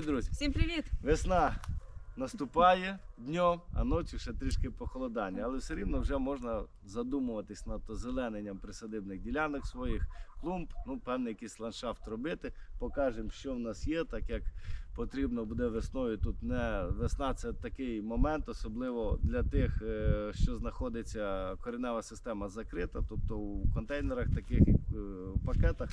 привіт, друзі! Всім привіт! Весна наступає днем, а ночі ще трішки похолодання. Але все рівно вже можна задумуватись над озелененням присадибних ділянок своїх клумб, ну, певний якийсь ландшафт робити. Покажемо, що в нас є, так як потрібно буде весною. Тут не весна це такий момент, особливо для тих, е, що знаходиться коренева система закрита, тобто у контейнерах, таких е, в пакетах.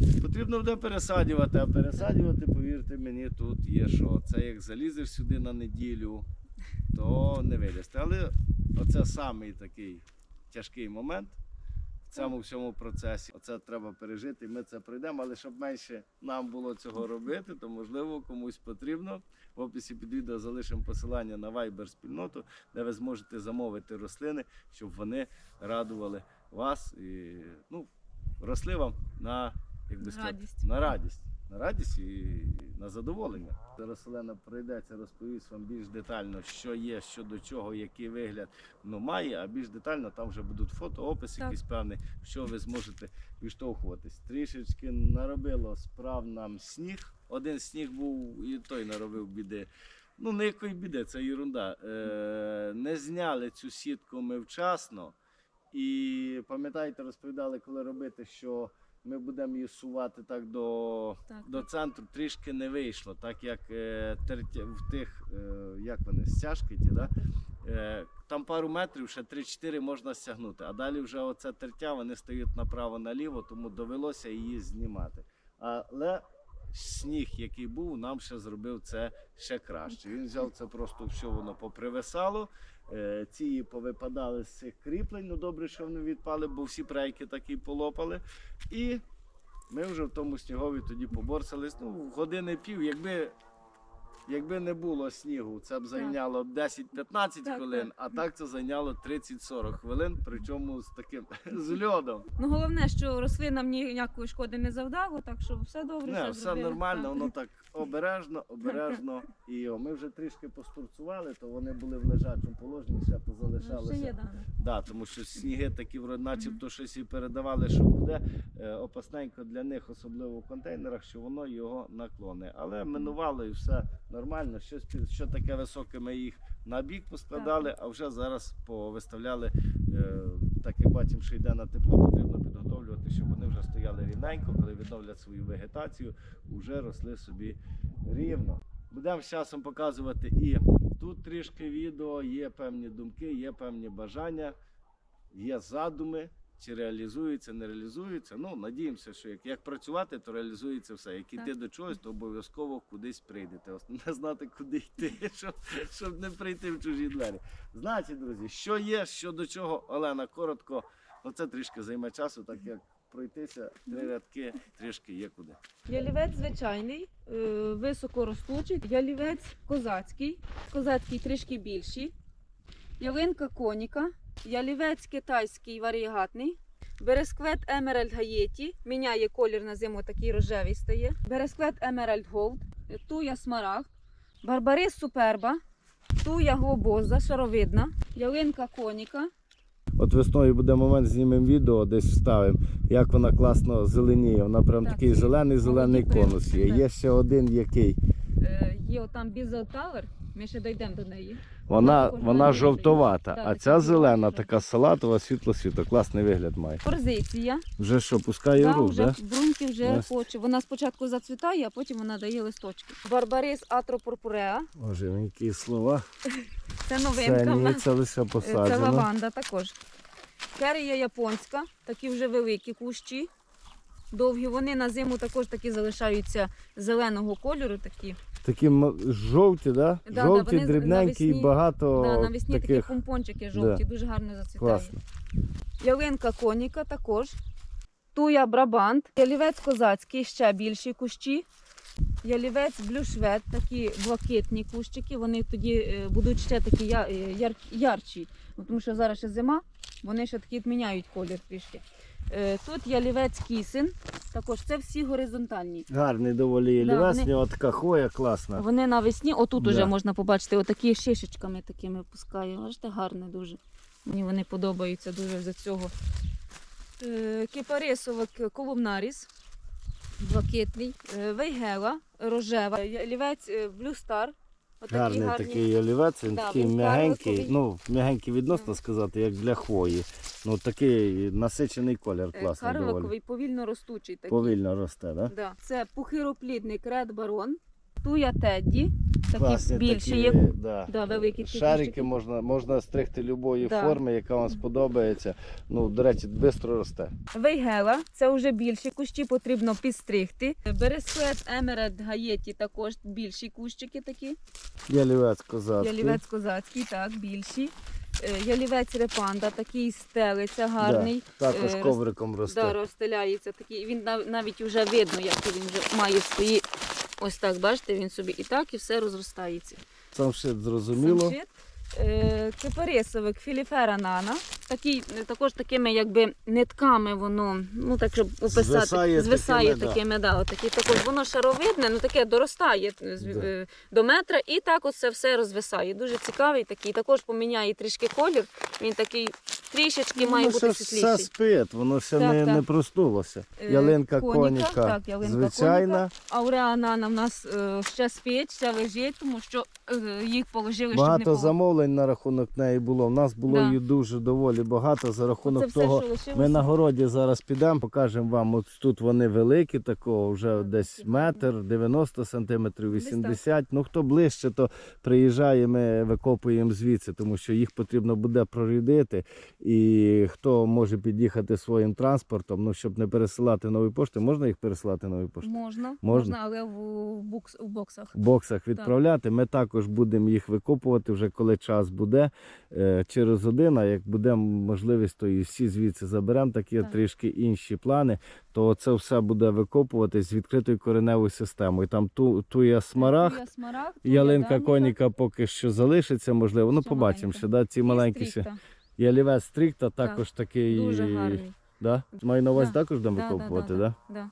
Потрібно буде пересаджувати, а пересаджувати, повірте мені, тут є що. Це як залізеш сюди на неділю, то не вилізти. Але оце самий такий тяжкий момент в цьому всьому процесі. Оце треба пережити, і ми це пройдемо. Але щоб менше нам було цього робити, то можливо комусь потрібно. В описі під відео залишимо посилання на Viber спільноту, де ви зможете замовити рослини, щоб вони радували вас і ну, росли вам на як би сказати, Радість. на радість. На радість і на задоволення. Зараз Олена пройдеться, розповість вам більш детально, що є, що до чого, який вигляд ну, має, а більш детально там вже будуть фото, опис Так. якийсь певний, що ви зможете відштовхуватись. Трішечки наробило справ нам сніг. Один сніг був і той наробив біди. Ну, ніякої біди, це ерунда. Е, не зняли цю сітку ми вчасно. І пам'ятаєте, розповідали, коли робити, що ми будемо її сувати так до, Так, до центру. Трішки не вийшло, так як е, в тих, е, як вони, стяжки ті, да? е, там пару метрів, ще 3-4 можна стягнути. А далі вже оце тертя, вони стають направо-наліво, тому довелося її знімати. Але сніг, який був, нам ще зробив це ще краще. Він взяв це просто все воно попривисало. Е, ці повипадали з цих кріплень. Ну добре, що вони відпали, бо всі прейки такі полопали. І ми вже в тому снігові тоді поборсались. Ну, години пів, якби. Якби не було снігу, це б зайняло 10-15 хвилин, а так це зайняло 30-40 хвилин, причому з таким з льодом. Ну головне, що рослинам ніякої шкоди не завдало, так що все добре. Не, все зробили. нормально, воно так обережно, обережно. І о, ми вже трішки постурцювали, то вони були в лежачому положенні, ще Ну, Ще є, да. Да, тому що сніги такі, вроде, начебто щось і передавали, що буде е, опасненько для них, особливо в контейнерах, що воно його наклоне. Але минувало і все нормально. Щось що таке високе, ми їх на бік поскладали, а вже зараз повиставляли. Е, так як бачимо, що йде на тепло, потрібно щоб вони вже стояли рівненько, коли відновлять свою вегетацію, вже росли собі рівно. Будемо з часом показувати і тут трішки відео, є певні думки, є певні бажання, є задуми. Чи реалізується, не реалізується. Ну, надіємося, що як, як працювати, то реалізується все. Як іти до чогось, то обов'язково кудись прийдете. Основне знати, куди йти, щоб, щоб не прийти в чужі двері. Значить, друзі, що є, що до чого, Олена, коротко, ну це трішки займе часу, так як пройтися три рядки трішки є куди. Ялівець звичайний, е, високоростучий. Ялівець козацький, козацький трішки більший. Ялинка коніка, ялівець китайський варігатний. Бересквет Емеральд Гаєті, міняє колір на зиму, такий рожевий стає. Бересквет Емеральд Голд, туя смарагд, барбарис суперба, туя глобоза, шаровидна, ялинка коніка. От весною буде момент, знімемо відео, десь вставимо, як вона класно зеленіє. Вона прям Так, такий і зелений зелений молоді конус є. Так. Є ще один який. Е, Є отам Бізел Тавер, ми ще дійдемо до неї. Вона, вона жовтовата, Так, а ця зелена, така салатова, світло-світло. Класний вигляд має. Форзиція. Вже що, пускає Да, рух, вже да? бруньки вже Ось. хоче. Вона спочатку зацвітає, а потім вона дає листочки. Барбарис атропурпуреа. Боже, які слова. Це Це новинка. ні, це лише Е, Це лаванда також. Керія японська, такі вже великі кущі. Довгі. Вони на зиму також такі залишаються зеленого кольору. Такі. Такі м- жовті, да? Да, да, жовті, вони з- дрібненькі і багато Да, навесні такі таких. помпончики жовті, дуже гарно зацвітають. Класно. Ялинка коніка також. Туя брабант. Ялівець козацький, ще більші кущі. Ялівець блюшвет, такі блакитні кущики. Вони тоді е, будуть ще такі я- е, яр, ярчі. Ну, Тому що зараз ще зима, вони ще такі міняють колір трішки. Е, Тут ялівець кісин. Також це всі горизонтальні. Гарний доволі Да, лівесні, вони- така хвоя класна. Вони навесні, отут Да. уже можна побачити, отакі шишечками такими пускає. Бачите, гарне дуже. Мені вони подобаються дуже за цього. Е, колумнаріс. блакитний, е, вейгела, рожева, ялівець е, Star. Гарний гарні. такий олівець, він Да, такий він м'ягенький, карликовий. ну м'ягенький відносно сказати, як для хвої. Ну такий насичений колір, Е, класний доволі. Карликовий, повільно ростучий такий. Повільно росте, да? Да. Це пухироплідний кред Барон, туя Тедді, такі Класні більші, такі, як да. да, великі такі Шарики можна, можна стригти любої Да. форми, яка вам сподобається. Ну, до речі, швидко росте. Вейгела, це вже більші кущі, потрібно підстригти. Бересквет Емерет Гаєті також більші кущики такі. Ялівець козацький. Ялівець козацький, так, більші. Е, Ялівець репанда, такий стелиця гарний. Також Е, роз- ковриком росте. Да, розстеляється такий. Він нав- навіть вже видно, як він вже має свої. Ось так, бачите, він собі і так, і все розростається. Самшит зрозуміло. Самшит. Е, Кипарисовик Філіфера Нана. Такий, е, також такими якби нитками воно, ну так щоб описати, Звисає звисає такими, да. такими, да, отакі, також воно шаровидне, ну таке доростає е, Да. е, до метра і так оце все розвисає. Дуже цікавий такий. Також поміняє трішки колір. Він такий трішечки має Ну, бути ще все світліший. спить, воно ще Так, не, так. не проснулося. Е, Ялинка коніка, коніка, так, ялинка звичайна. Ауреа Нана в нас е, ще спить, ще лежить, тому що е, їх положили, щоб не Багато замовлень на рахунок неї було. У нас було Да. її дуже доволі багато за рахунок все, того. Ми на городі зараз підемо, покажемо вам. От тут вони великі, такого вже десь метр, 90 сантиметрів, Десь 80. Ну хто ближче, то приїжджає, ми викопуємо звідси, тому що їх потрібно буде прорядити. І хто може під'їхати своїм транспортом, ну щоб не пересилати нові пошти, можна їх пересилати нові пошти? Можна, Можна? але в, букс, в боксах. в боксах відправляти. Ми також будемо їх викопувати вже коли час буде е, через один. А як буде можливість, то і всі звідси заберемо. Такі Так. трішки інші плани. То це все буде викопуватись з відкритою кореневою системою. Там ту, туя смарагд. Туя смарагд, туя Ялинка даніка, коніка поки що залишиться, можливо. Ну, Ще побачимо, ще що да, ці маленькі ще. Ялівець стрікта також такий. Дуже гарний. Да? Маю на увазі Да. також будемо Да, да, викопувати, да, да? да.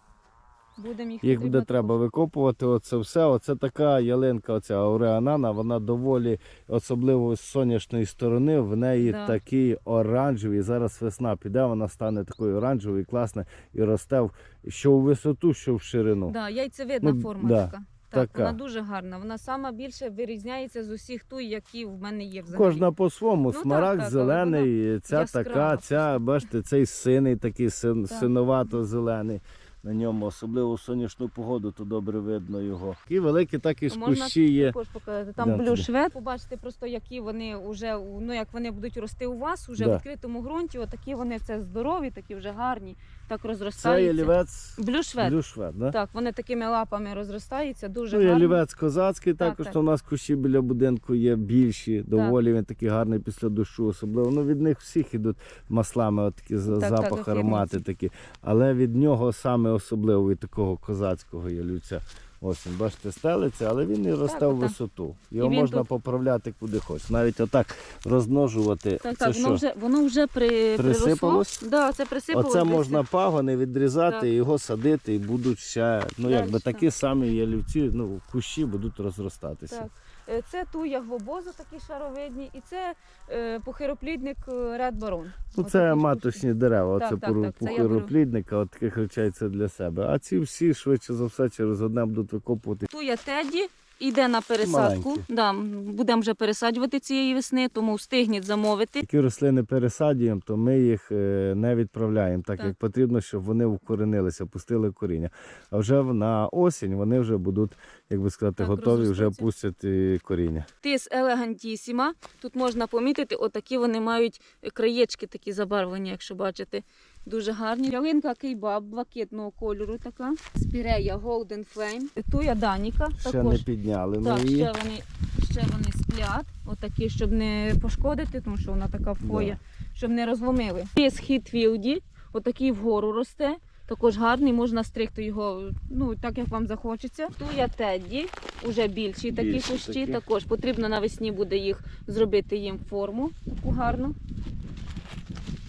Будемо їх, Їх буде потрібно треба також. викопувати. Оце все. Оце така ялинка, оця ауреанана, вона доволі, особливо з сонячної сторони, в неї Да. такі оранжеві. Зараз весна піде, вона стане такою оранжевою, класна і росте в- що в висоту, що в ширину. Да, яйцевидна Ну, форма да, така. Так, така. вона дуже гарна. Вона сама більше вирізняється з усіх ту, які в мене є взагалі. Кожна по-своєму. Ну, так, Смарагд так, зелений, ця яскрава така, ця, бачите, цей синий такий син, Так. синовато-зелений. На ньому, особливо в сонячну погоду, то добре видно його. І великі такі і Можна кущі є. також показати. Там Да, блюшвет. Побачите просто, які вони вже ну як вони будуть рости у вас уже Да. в відкритому ґрунті. Отакі вони це здорові, такі вже гарні, так Це розростаються. ялівець Блюшвет. блюшвед, да? Так, вони такими лапами розростаються, дуже Ну, гарні. лівець козацький, Так, також так. то у нас кущі біля будинку є більші, доволі він такий гарний після душу, особливо. Ну від них всіх ідуть маслами, от такі за- Так, так, запах, ефірниці. аромати такі. Але від нього саме особливо від такого козацького ялівця. Ось він, бачите, стелиться, але він і росте Так, в висоту. Його І він можна тут- поправляти куди хочеш. Навіть отак розмножувати. Так, це так, що? воно вже воно вже при Присипалось? приросло. Да, це присипалось. Оце десь. можна пагони відрізати, Так. його садити, і будуть ще, ну якби Дальше. такі самі ялівці, ну кущі будуть розростатися. Так. Е, Це туя глобозу, такі шаровидні, і це е, похироплідник Ред Барон. Ну, Отакі це штучки. маточні дерева, Так, оце так, так, це я беру. пухироплідника, от таких речей це для себе. А ці всі швидше за все через одне будуть викопувати. Туя Теді йде на пересадку. Да, будемо вже пересаджувати цієї весни, тому встигніть замовити. Які рослини пересаджуємо, то ми їх е, не відправляємо, так, Так. як потрібно, щоб вони вкоренилися, пустили коріння. А вже на осінь вони вже будуть, як би сказати, Так, готові, вже пустять е, коріння. Тис елегантісіма. Тут можна помітити, отакі вони мають краєчки такі забарвлені, якщо бачите. Дуже гарні. Ялинка кейбаб блакитного кольору така. Спірея Golden Flame. Туя Даніка. Ще також. не підняли ми Так, її. ще вони, ще вони сплять, отакі, щоб не пошкодити, тому що вона така фоя, щоб не розломили. Є Хітфілді, отакий вгору росте. Також гарний, можна стригти його, ну так як вам захочеться. Туя Тедді, уже більші такі Більші кущі. такі. Також потрібно навесні буде їх зробити їм форму таку гарну.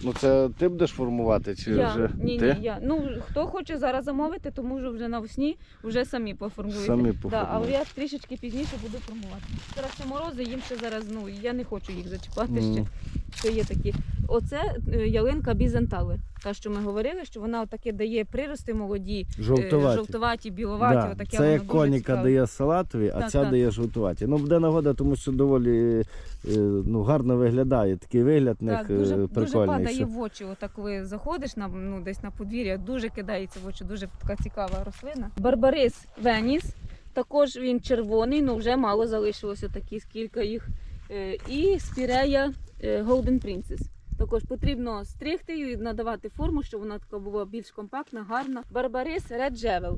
Ну це ти будеш формувати чи я, вже ні, ти? ні, я. Ну хто хоче зараз замовити, то може вже навесні вже самі поформують. Самі Да, але я трішечки пізніше буду формувати. Зараз ще морози, їм ще зараз, ну я не хочу їх зачіпати mm. ще. Ще є такі. Оце е, ялинка Бізенталер. Та, що ми говорили, що вона отаке дає прирости молоді, е, Жовтуваті. жовтуваті, біловаті. Да, отаке це як коніка дає салатові, а Так, ця так. дає жовтуваті. Ну, буде нагода, тому що доволі е, ну, гарно виглядає. Такий вигляд них Так, дуже, е, дуже падає що- в очі. Отак коли заходиш на ну десь на подвір'я, дуже кидається в очі, дуже така цікава рослина. Барбарис Веніс, також він червоний, ну вже мало залишилося такі кілька їх. І спірея Golden Princess. Також потрібно стригти і надавати форму, щоб вона така була більш компактна, гарна. Барбарис Red Jewel.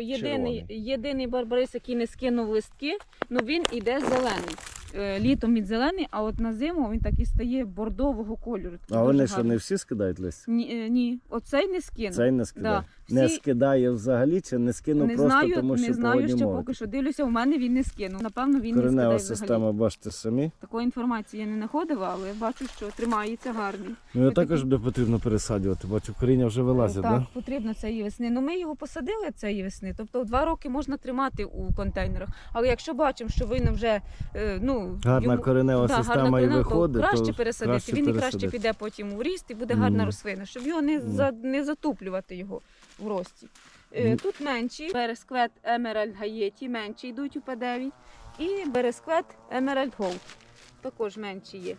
Єдиний, єдиний барбарис, який не скинув листки, ну він іде зелений. Е, Літом він зелений, а от на зиму він так і стає бордового кольору. А вони що, не всі скидають листя? Ні, е, ні, оцей не скинув. Цей не скидає. Да. Не скидає взагалі чи не скинув не просто знаю, тому, що не знаю, що поки що дивлюся, у мене він не скинув. Напевно, він не Коренева скидає система, взагалі. бачите самі. Такої інформації я не знаходила, але бачу, що тримається гарний. Ну, його також буде потрібно пересаджувати, бачу, коріння вже вилазять, так, да? потрібно цієї весни. Ну ми його посадили цієї весни. Тобто два роки можна тримати у контейнерах. Але якщо бачимо, що він вже е, ну Гарна йому- коренева Да, гарна система і коренева, то виходить, краще то пересадити. краще він і краще піде потім у ріст і буде гарна рослина, щоб його не, Мгм. за, не затуплювати його в рості. Мгм. Тут менші бересквет Emerald Гаєті, менші йдуть у П9. І бересквет Emerald Gold. Також менші є.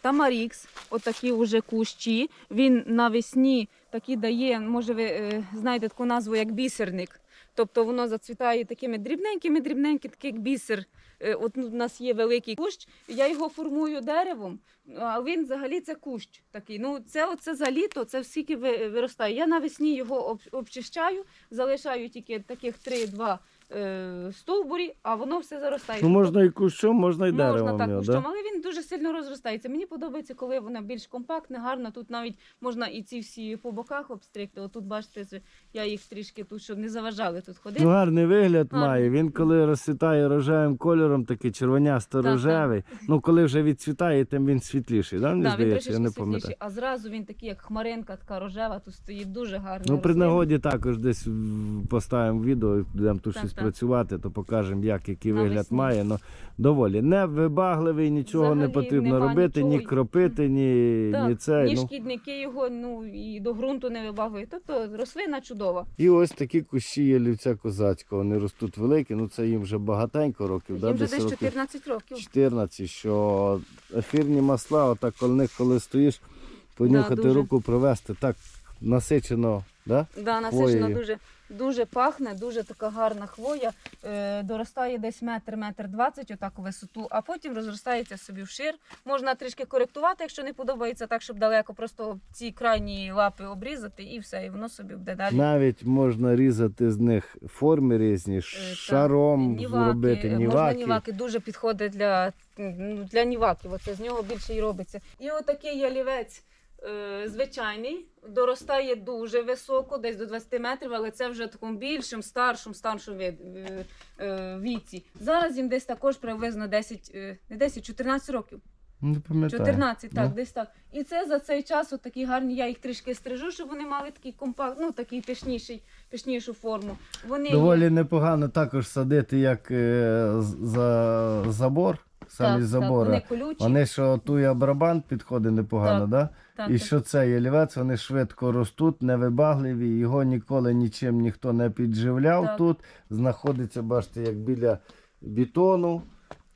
Тамарікс, отакі вже кущі. Він навесні такі дає, може ви е, знаєте таку назву як бісерник. Тобто воно зацвітає такими дрібненькими, дрібненькими, такий як бісер. Е, От у нас є великий кущ, я його формую деревом, а він взагалі це кущ такий. Ну це оце за літо, це скільки виростає. Я навесні його обчищаю, залишаю тільки таких 3-2 е, стовбурі, а воно все заростає. Ну, можна і кущом, можна і Можна деревом. так його, кущом, да? але він дуже сильно розростається. Мені подобається, коли вона більш компактна, гарна. Тут навіть можна і ці всі по боках обстригти. Отут бачите, я їх трішки тут, щоб не заважали тут ходити. Ну, гарний вигляд Гарний. має. Він коли розцвітає рожевим кольором, такий червонясто рожевий. Ну, коли вже відцвітає, тим він світліший, да? мені Да, він здається, я трошечки не світліший, пам'ятаю. а зразу він такий, як хмаринка, така рожева, тут стоїть дуже гарно. Ну, при нагоді також десь поставимо відео, будемо тут Так, щось. Працювати, то покажемо, як який вигляд має. Ну, доволі не вибагливий, нічого не потрібно нема робити, ні нічого. кропити, ні, Так, ні цей. Ні Ну. шкідники його, ну і до ґрунту не вибагують. Тобто рослина чудова. І ось такі кущі є лівця козацького. Вони ростуть великі, ну це їм вже багатенько років, да? Їм вже десь десь 14 років. 14, що ефірні масла, отак коли них, коли стоїш, понюхати дуже. руку, провести, так насичено, да? Да, насичена Хвоєю. дуже, дуже пахне, дуже така гарна хвоя. Е, доростає десь метр, метр двадцять, отак у висоту, а потім розростається собі вшир. Можна трішки коректувати, якщо не подобається, так, щоб далеко просто ці крайні лапи обрізати і все, і воно собі буде далі. Навіть можна різати з них форми різні, ш- Е, так. зробити, е, Можна ніваки. ніваки дуже підходить для, для ніваків. Оце з нього більше і робиться. І отакий ялівець. Е, Звичайний доростає дуже високо, десь до 20 метрів, але це вже в такому більшому, старшому, старшому е, е, віці. Зараз їм десь також приблизно 10, е, не 10, 14 років. Не пам'ятаю. 14, так, Ну. десь так. І це за цей час от такі гарні, я їх трішки стрижу, щоб вони мали такий компакт, ну такий пишніший, пишнішу форму. Вони Доволі непогано також садити як е, за забор, самі так, забори. Так, вони колючі. Вони що туя барабан підходить непогано, Так, да? так, і так. що це ялівець, вони швидко ростуть, невибагливі, його ніколи нічим ніхто не підживляв Так. тут. Знаходиться, бачите, як біля бетону,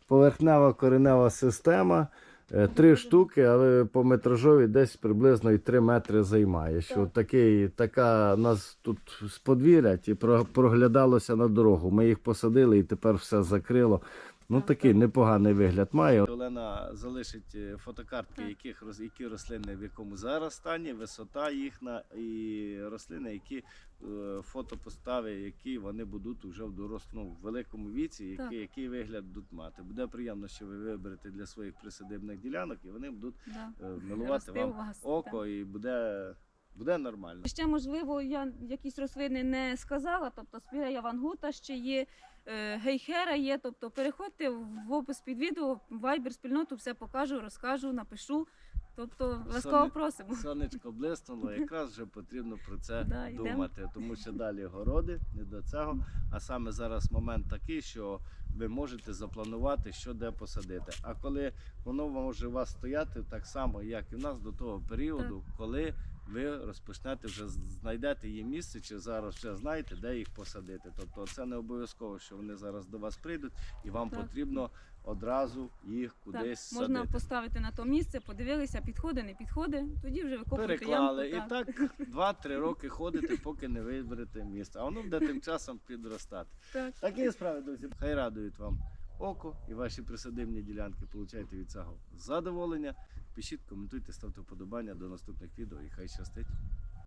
поверхнева коренева система. Е, Три штуки, але по метражові десь приблизно і 3 метри займає. Що Так. такий, така нас тут з подвір'я і проглядалося на дорогу. Ми їх посадили і тепер все закрило. Ну такий непоганий вигляд має. Олена залишить е, фотокартки, яких роз- які рослини в якому зараз стані, висота їхня і рослини, які е, фото постави, які вони будуть вже в дорослому в великому віці, Так. який, вигляд будуть мати. Буде приємно, що ви виберете для своїх присадибних ділянок, і вони будуть Да. е, милувати Рости вам вас, так. око, і буде, буде нормально. Ще можливо, я якісь рослини не сказала. Тобто спірея вангута ще є, е, гейхера є. Тобто переходьте в опис під відео, в Viber спільноту, все покажу, розкажу, напишу. Тобто ласкаво Соне- просимо. Сонечко блиснуло, якраз вже потрібно про це Да, думати, тому що далі городи не до цього. А саме зараз момент такий, що ви можете запланувати, що де посадити. А коли воно може у вас стояти так само, як і в нас до того періоду, коли ви розпочнете вже знайдете їм місце, чи зараз вже знаєте, де їх посадити. Тобто це не обов'язково, що вони зараз до вас прийдуть, і вам Так. потрібно одразу їх Так, кудись можна садити. поставити на то місце, подивилися, підходить, не підходить, тоді вже викопуєте Переклали. ямку. І так 2-3 роки ходите, поки не виберете місце. А воно буде тим часом підростати. так. Такі справи, друзі. Хай радують вам око і ваші присадибні ділянки. Получайте від цього задоволення. Пишіть, коментуйте, ставте вподобання до наступних відео і хай щастить.